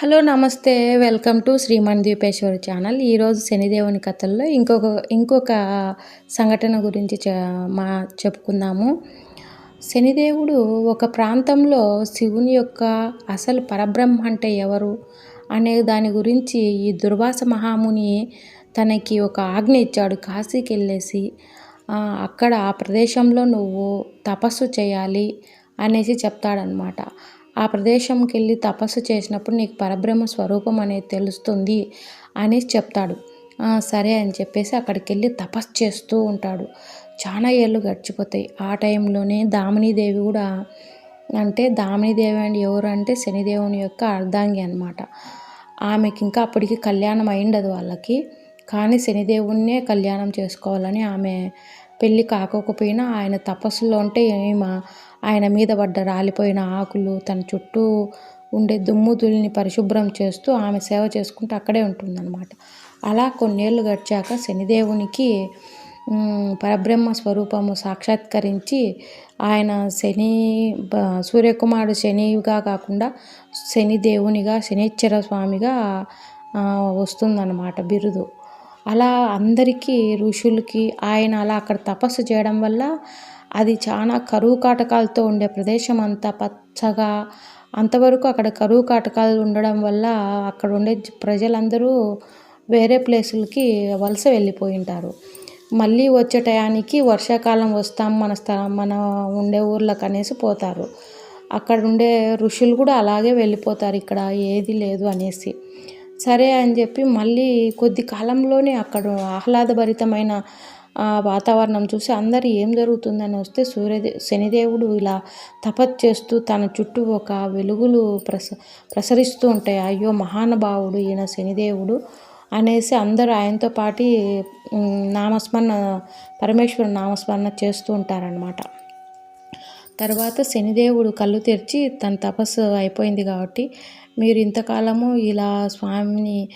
Hello నమస్తే. Welcome to Shriman Deepeshwari channel. ఈరోజు శనిదేవుని కథల్లో ఇంకొక ఇంకొక సంఘటన గురించి మా చెప్పుకుందాము. శనిదేవుడు ఒక ప్రాంతంలో శివుని యొక్క అసలు పరబ్రహ్మ అంటే ఎవరు అనే దాని గురించి ఈ దుర్వాస మహాముని తనకి ఒక ఆజ్ఞ ఇచ్చాడు. కాశీకి వెళ్ళేసి అక్కడ ఆ ప్రదేశంలో నువ్వు తపస్సు చేయాలి అనేసి చెప్తాడనమాట ఆ ప్రదేశంకి వెళ్ళి తపస్సు చేసినప్పుడు నీకు పరబ్రహ్మ స్వరూపం అనేది తెలుస్తుంది అనేసి చెప్తాడు. సరే అని చెప్పేసి అక్కడికి వెళ్ళి తపస్సు చేస్తూ ఉంటాడు. చాలా ఏళ్ళు గడిచిపోతాయి. ఆ టైంలోనే దామినీదేవి కూడా అంటే దామినీదేవి అండి ఎవరు అంటే శనిదేవుని యొక్క అర్ధాంగి అనమాట ఆమెకి ఇంకా అప్పటికి కళ్యాణం అయిండదు వాళ్ళకి. కానీ శనిదేవుణ్ణే కళ్యాణం చేసుకోవాలని ఆమె పెళ్ళి కాకపోయినా ఆయన తపస్సులో ఉంటే ఏమో ఆయన మీద పడ్డ రాలిపోయిన ఆకులు తన చుట్టూ ఉండే దుమ్ముదులిని పరిశుభ్రం చేస్తూ ఆమె సేవ చేసుకుంటూ అక్కడే ఉంటుందన్నమాట. అలా కొన్నేళ్ళు గడిచాక శనిదేవునికి పరబ్రహ్మ స్వరూపము సాక్షాత్కరించి ఆయన శని సూర్యకుమారుడు శనిగా కాకుండా శనిదేవునిగా శనిశ్చర స్వామిగా వస్తుందన్నమాట బిరుదు. అలా అందరికీ ఋషులకి ఆయన అలా అక్కడ తపస్సు చేయడం వల్ల అది చాలా కరువు కాటకాలతో ఉండే ప్రదేశం అంతా పచ్చగా అంతవరకు అక్కడ కరువు కాటకాలు ఉండడం వల్ల అక్కడ ఉండే ప్రజలందరూ వేరే ప్లేసులకి వలస వెళ్ళిపోయి ఉంటారు. మళ్ళీ వచ్చే టయానికి వర్షాకాలం వస్తాం మన స్థలం మన ఉండే ఊర్లకు అనేసి పోతారు. అక్కడ ఉండే ఋషులు కూడా అలాగే వెళ్ళిపోతారు ఇక్కడ ఏది లేదు అనేసి. సరే అని చెప్పి మళ్ళీ కొద్ది కాలంలోనే అక్కడ ఆహ్లాదభరితమైన వాతావరణం చూసి అందరు ఏం జరుగుతుందని వస్తే సూర్యదే శనిదేవుడు ఇలా తపత్ చేస్తూ తన చుట్టూ ఒక వెలుగులు ప్రస ప్రసరిస్తూ ఉంటాయి. అయ్యో మహానుభావుడు ఈయన శనిదేవుడు అనేసి అందరూ ఆయనతో పాటి నామస్మరణ పరమేశ్వరు నామస్మరణ చేస్తూ ఉంటారనమాట తర్వాత శనిదేవుడు కళ్ళు తెరిచి తన తపస్సు అయిపోయింది కాబట్టి మీరు ఇంతకాలము ఇలా స్వామిని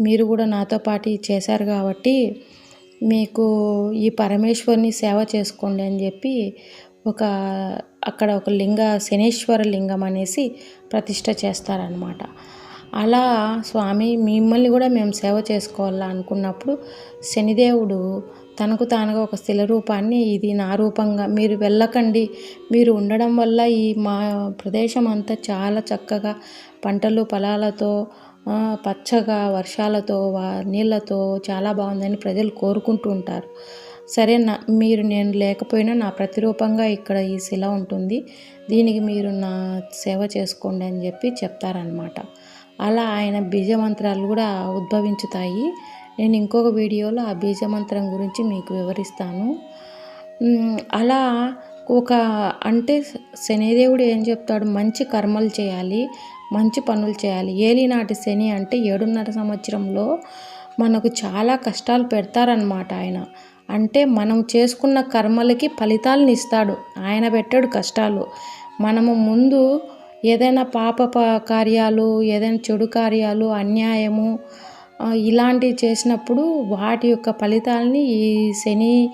మీరు కూడా నాతో పాటు చేశారు కాబట్టి మీకు ఈ పరమేశ్వరుని సేవ చేసుకోండి అని చెప్పి ఒక అక్కడ ఒక లింగ శనేశ్వర లింగం అనేసి ప్రతిష్ట చేస్తారనమాట అలా స్వామి మిమ్మల్ని కూడా మేము సేవ చేసుకోవాలా అనుకున్నప్పుడు శనిదేవుడు తనకు తానుగా ఒక స్థిర రూపాన్ని ఇది నా రూపంగా మీరు వెళ్ళకండి మీరు ఉండడం వల్ల ఈ మా ప్రదేశం అంతా చాలా చక్కగా పంటలు పొలాలతో పచ్చగా వర్షాలతో నీళ్ళతో చాలా బాగుందని ప్రజలు కోరుకుంటూ ఉంటారు. సరే నా మీరు నేను లేకపోయినా నా ప్రతిరూపంగా ఇక్కడ ఈ శిల ఉంటుంది. దీనికి మీరు నా సేవ చేసుకోండి అని చెప్పి చెప్తారనమాట అలా ఆయన బీజమంత్రాలు కూడా ఉద్భవించుతాయి. నేను ఇంకొక వీడియోలో ఆ బీజమంత్రం గురించి మీకు వివరిస్తాను. అలా ఒక అంటే శనిదేవుడు ఏం చెప్తాడు? మంచి కర్మలు చేయాలి. మంచి పనులు చేయాలి. ఏలినాటి శని అంటే ఏడున్నర సంవత్సరంలో మనకు చాలా కష్టాలు పెడతారనమాట ఆయన. అంటే మనం చేసుకున్న కర్మలకి ఫలితాలను ఇస్తాడు. ఆయన పెట్టాడు కష్టాలు. మనము ముందు ఏదైనా పాప కార్యాలు ఏదైనా చెడు కార్యాలు అన్యాయము ఇలాంటివి చేసినప్పుడు వాటి యొక్క ఫలితాలని ఈ శని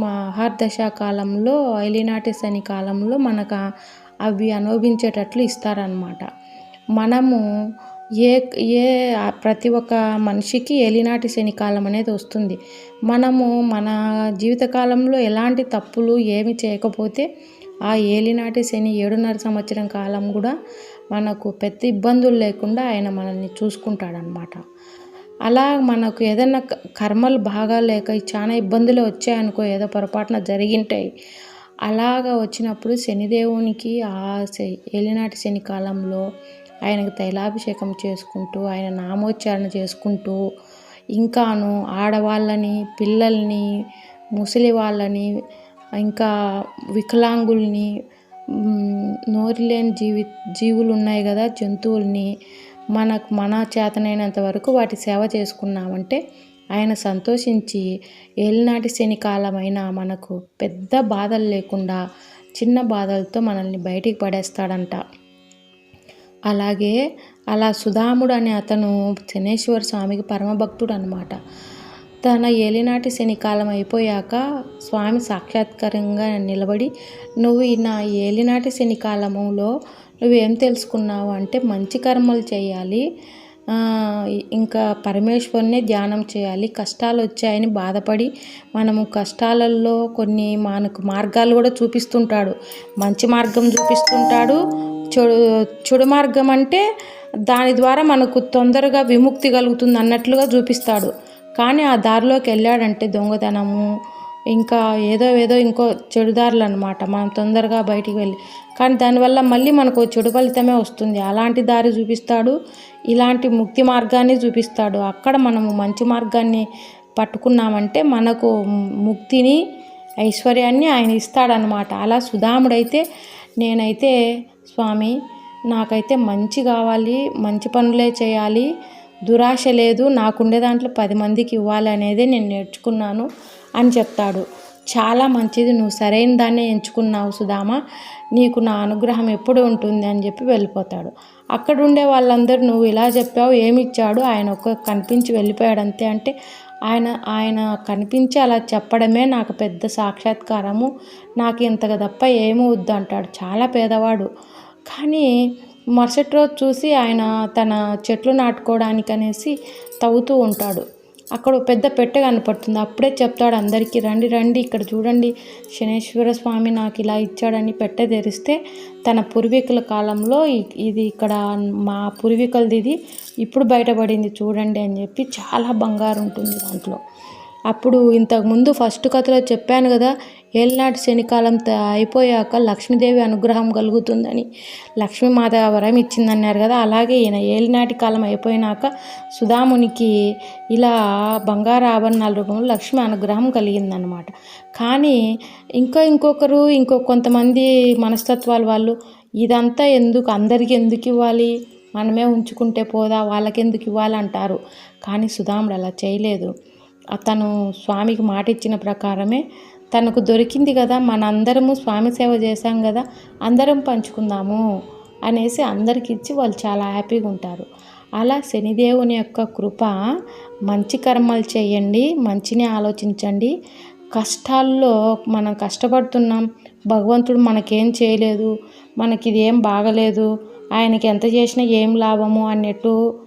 మహార్దశ కాలంలో ఐలినాటి శని కాలంలో మనకు అవి అనుభవించేటట్లు ఇస్తారనమాట మనము ఏ ఏ ప్రతి ఒక్క మనిషికి ఏలినాటి శనికాలం అనేది వస్తుంది. మనము మన జీవితకాలంలో ఎలాంటి తప్పులు ఏమి చేయకపోతే ఆ ఏలినాటి శని ఏడున్నర సంవత్సరం కాలం కూడా మనకు పెద్ద ఇబ్బందులు లేకుండా ఆయన మనల్ని చూసుకుంటాడనమాట అలా మనకు ఏదైనా కర్మలు బాగా లేక చాలా ఇబ్బందులు వచ్చాయనుకో ఏదో పొరపాటున జరిగింటాయి అలాగా వచ్చినప్పుడు శనిదేవునికి ఆ ఏలినాటి శని కాలంలో ఆయనకు తైలాభిషేకం చేసుకుంటూ ఆయన నామోచ్చారణ చేసుకుంటూ ఇంకాను ఆడవాళ్ళని పిల్లల్ని ముసలి వాళ్ళని ఇంకా వికలాంగుల్ని నోరులేని జీవి జీవులు ఉన్నాయి కదా జంతువుల్ని మనకు మన చేతనైనంత వరకు వాటి సేవ చేసుకున్నామంటే ఆయన సంతోషించి ఏలినాటి శని కాలమైన మనకు పెద్ద బాధలు లేకుండా చిన్న బాధలతో మనల్ని బయటికి పడేస్తాడంట. అలాగే అలా సుధాముడు అనే అతను శనేశ్వర స్వామికి పరమభక్తుడు అనమాట తన ఏలినాటి శనికాలం అయిపోయాక స్వామి సాక్షాత్కారంగా నిలబడి నువ్వు ఈ నా ఏలినాటి శనికాలములో నువ్వేం తెలుసుకున్నావు అంటే మంచి కర్మలు చేయాలి ఇంకా పరమేశ్వరునే ధ్యానం చేయాలి కష్టాలు వచ్చాయని బాధపడి మనము కష్టాలలో కొన్ని మనకు మార్గాలు కూడా చూపిస్తుంటాడు. మంచి మార్గం చూపిస్తుంటాడు చెడు చెడు మార్గం అంటే దాని ద్వారా మనకు తొందరగా విముక్తి కలుగుతుంది అన్నట్లుగా చూపిస్తాడు. కానీ ఆ దారిలోకి వెళ్ళాడంటే దొంగతనము ఇంకా ఏదో ఏదో ఇంకో చెడుదారులు అనమాట మనం తొందరగా బయటికి వెళ్ళి కానీ దానివల్ల మళ్ళీ మనకు చెడు ఫలితమే వస్తుంది. అలాంటి దారి చూపిస్తాడు ఇలాంటి ముక్తి మార్గాన్ని చూపిస్తాడు. అక్కడ మనము మంచి మార్గాన్ని పట్టుకున్నామంటే మనకు ముక్తిని ఐశ్వర్యాన్ని ఆయన ఇస్తాడనమాట అలా సుధాముడైతే నేనైతే స్వామి నాకైతే మంచి కావాలి మంచి పనులే చేయాలి. దురాశ లేదు నాకుండే దాంట్లో పది మందికి ఇవ్వాలి అనేది నేను నేర్చుకున్నాను అని చెప్తాడు. చాలా మంచిది నువ్వు సరైన దాన్నే ఎంచుకున్నావు సుధామ. నీకు నా అనుగ్రహం ఎప్పుడు ఉంటుంది అని చెప్పి వెళ్ళిపోతాడు. అక్కడ ఉండే వాళ్ళందరూ నువ్వు ఇలా చెప్పావు ఏమి ఇచ్చాడు? ఆయన ఒక కనిపించి వెళ్ళిపోయాడు అంతే అంటే ఆయన ఆయన కనిపించి అలా చెప్పడమే నాకు పెద్ద సాక్షాత్కారము. నాకు ఇంతగా తప్ప ఏమీ వద్దు అంటాడు. చాలా పేదవాడు. కానీ మరుసటి రోజు చూసి ఆయన తన చెట్లు నాటుకోవడానికి అనేసి తవ్వుతూ ఉంటాడు. అక్కడ పెద్ద పెట్టె కనపడుతుంది. అప్పుడే చెప్తాడు అందరికీ రండి రండి ఇక్కడ చూడండి. శనేశ్వర స్వామి నాకు ఇలా ఇచ్చాడని పెట్టె తెరిస్తే తన పూర్వీకుల కాలంలో ఇది ఇక్కడ మా పూర్వీకులది ఇది. ఇప్పుడు బయటపడింది చూడండి అని చెప్పి చాలా బంగారు ఉంటుంది దాంట్లో. అప్పుడు ఇంతకుముందు ఫస్ట్ కథలో చెప్పాను కదా ఏళ్ళనాటి శనికాలం అయిపోయాక లక్ష్మీదేవి అనుగ్రహం కలుగుతుందని. లక్ష్మీమాత వరం ఇచ్చిందన్నారు కదా అలాగే ఈయన ఏలినాటి కాలం అయిపోయినాక సుధామునికి ఇలా బంగారు ఆభరణాల రూపంలో లక్ష్మి అనుగ్రహం కలిగిందనమాట కానీ ఇంకా ఇంకొకరు ఇంకో కొంతమంది మనస్తత్వాల వాళ్ళు ఇదంతా ఎందుకు అందరికీ ఎందుకు ఇవ్వాలి? మనమే ఉంచుకుంటే పోదా? వాళ్ళకి ఎందుకు ఇవ్వాలి అంటారు కానీ సుధాముడు అలా చేయలేదు. తను స్వామికి మాట ఇచ్చిన ప్రకారమే తనకు దొరికింది కదా మనందరము స్వామి సేవ చేశాం కదా అందరం పంచుకుందాము అనేసి అందరికి ఇచ్చి వాళ్ళు చాలా హ్యాపీగా ఉంటారు. అలా శనిదేవుని యొక్క కృప మంచి కర్మలు చేయండి మంచిని ఆలోచించండి. కష్టాల్లో మనం కష్టపడుతున్నాం భగవంతుడు మనకేం చేయలేదు మనకి ఇది ఏం బాగలేదు ఆయనకి ఎంత చేసినా ఏం లాభము అన్నట్టు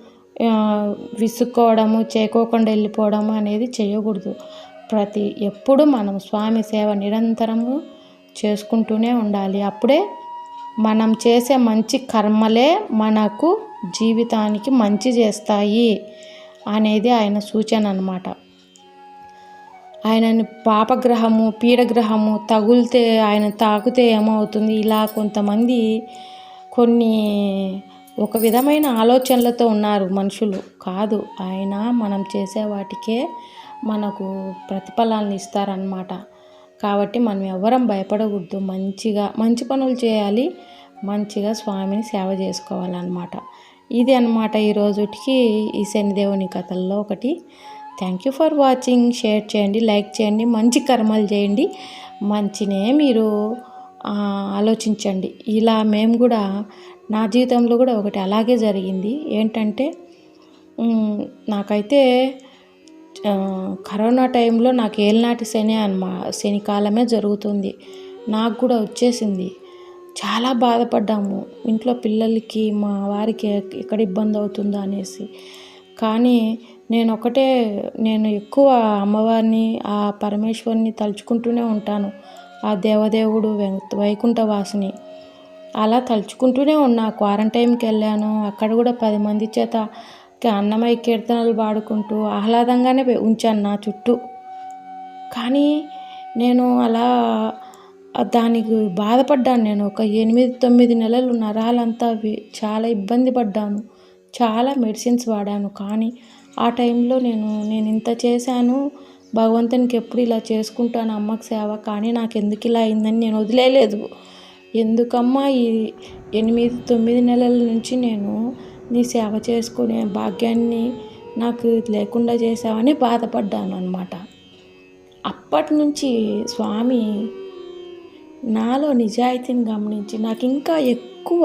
విసుక్కోవడము చేయకోకుండా వెళ్ళిపోవడము అనేది చేయకూడదు. ప్రతి ఎప్పుడు మనం స్వామి సేవ నిరంతరము చేసుకుంటూనే ఉండాలి. అప్పుడే మనం చేసే మంచి కర్మలే మనకు జీవితానికి మంచి చేస్తాయి అనేది ఆయన సూచన అనమాట ఆయనని పాపగ్రహము పీడగ్రహము తగులితే ఆయన తాకితే ఏమవుతుంది? ఇలా కొంతమంది కొన్ని ఒక విధమైన ఆలోచనలతో ఉన్నారు మనుషులు. కాదు ఆయన మనం చేసే వాటికే మనకు ప్రతిఫలాలను ఇస్తారనమాట కాబట్టి మనం ఎవరం భయపడకూడదు. మంచిగా మంచి పనులు చేయాలి. మంచిగా స్వామిని సేవ చేసుకోవాలన్నమాట. ఇది అనమాట ఈరోజుకి ఈ శనిదేవుని కథల్లో ఒకటి. Thank you for watching share చేయండి లైక్ చేయండి మంచి కర్మలు చేయండి. మంచినే మీరు ఆలోచించండి. ఇలా మేము కూడా నా జీవితంలో కూడా ఒకటి అలాగే జరిగింది. ఏంటంటే నాకైతే కరోనా టైంలో నాకు ఏలినాటి శని అనమా శనికాలమే జరుగుతుంది. నాకు కూడా వచ్చేసింది. చాలా బాధపడ్డాము. ఇంట్లో పిల్లలకి మా వారికి ఎక్కడ ఇబ్బంది అవుతుందో అనేసి. కానీ నేను ఒకటే నేను ఎక్కువ అమ్మవారిని ఆ పరమేశ్వరిని తలుచుకుంటూనే ఉంటాను. ఆ దేవదేవుడు వైకుంఠవాసిని. అలా తలుచుకుంటూనే ఉన్నా. క్వారంటైన్కి వెళ్ళాను అక్కడ కూడా పది మంది చేత అన్నమయ్య కీర్తనలు పాడుకుంటూ ఆహ్లాదంగానే ఉంచాను నా చుట్టూ. కానీ నేను అలా దానికి బాధపడ్డాను నేను. ఒక ఎనిమిది తొమ్మిది నెలలు నరాలంతా చాలా ఇబ్బంది పడ్డాను. చాలా మెడిసిన్స్ వాడాను. కానీ ఆ టైంలో నేను నేను ఇంత చేశాను. భగవంతునికి ఎప్పుడు ఇలా చేసుకుంటాను? అమ్మకి సేవ. కానీ నాకు ఎందుకు ఇలా అయిందని నేను వదిలేదు ఎందుకమ్మా ఈ ఎనిమిది తొమ్మిది నెలల నుంచి నేను నీ సేవ చేసుకునే భాగ్యాన్ని నాకు లేకుండా చేసావని బాధపడ్డాను అనమాట అప్పటి నుంచి స్వామి నాలో నిజాయితీని గమనించి నాకు ఇంకా ఎక్కువ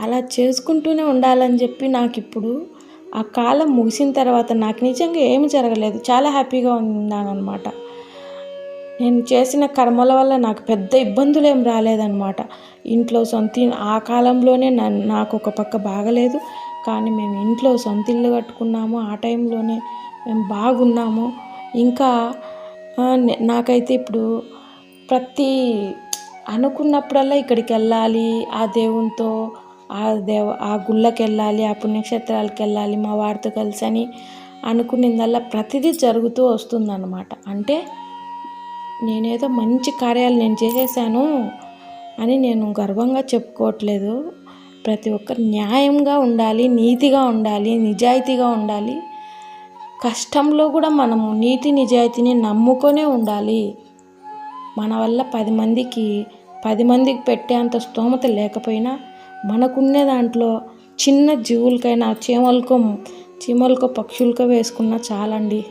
అలా చేసుకుంటూనే ఉండాలని చెప్పి నాకు ఇప్పుడు ఆ కాలం ముగిసిన తర్వాత నాకు నిజంగా ఏమి జరగలేదు. చాలా హ్యాపీగా ఉన్నాను అనమాట నేను చేసిన కర్మల వల్ల నాకు పెద్ద ఇబ్బందులు ఏం రాలేదన్నమాట. ఇంట్లో సొంత ఆ కాలంలోనే నాకు ఒక పక్క బాగలేదు. కానీ మేము ఇంట్లో సొంత ఇల్లు కట్టుకున్నాము. ఆ టైంలోనే మేము బాగున్నాము. ఇంకా నాకైతే ఇప్పుడు ప్రతి అనుకున్నప్పుడల్లా ఇక్కడికి వెళ్ళాలి ఆ దేవునితో ఆ దేవ ఆ గుళ్ళకి వెళ్ళాలి ఆ పుణ్యక్షేత్రాలకు వెళ్ళాలి మా వారితో కలిసి అని అనుకునేదల్లా ప్రతిదీ జరుగుతూ వస్తుందన్నమాట. అంటే నేనేదో మంచి కార్యాలు నేను చేసేసాను అని నేను గర్వంగా చెప్పుకోవట్లేదు. ప్రతి ఒక్కరు న్యాయంగా ఉండాలి నీతిగా ఉండాలి నిజాయితీగా ఉండాలి. కష్టంలో కూడా మనము నీతి నిజాయితీని నమ్ముకొనే ఉండాలి. మన వల్ల పది మందికి పది మందికి పెట్టేంత స్తోమత లేకపోయినా మనకున్న దాంట్లో చిన్న జీవులకైనా చీమలకో చీమలకో పక్షులకో వేసుకున్నా చాలండి.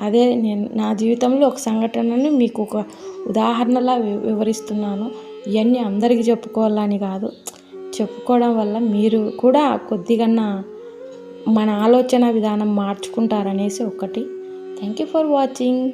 అదే నేను నా జీవితంలో ఒక సంఘటనని మీకు ఒక ఉదాహరణలా వి- వివరిస్తున్నాను. ఇవన్నీ అందరికీ చెప్పుకోవాలని కాదు. చెప్పుకోవడం వల్ల మీరు కూడా కొద్దిగన్నా మన ఆలోచన విధానం మార్చుకుంటారనేసి ఒకటి. Thank you for watching.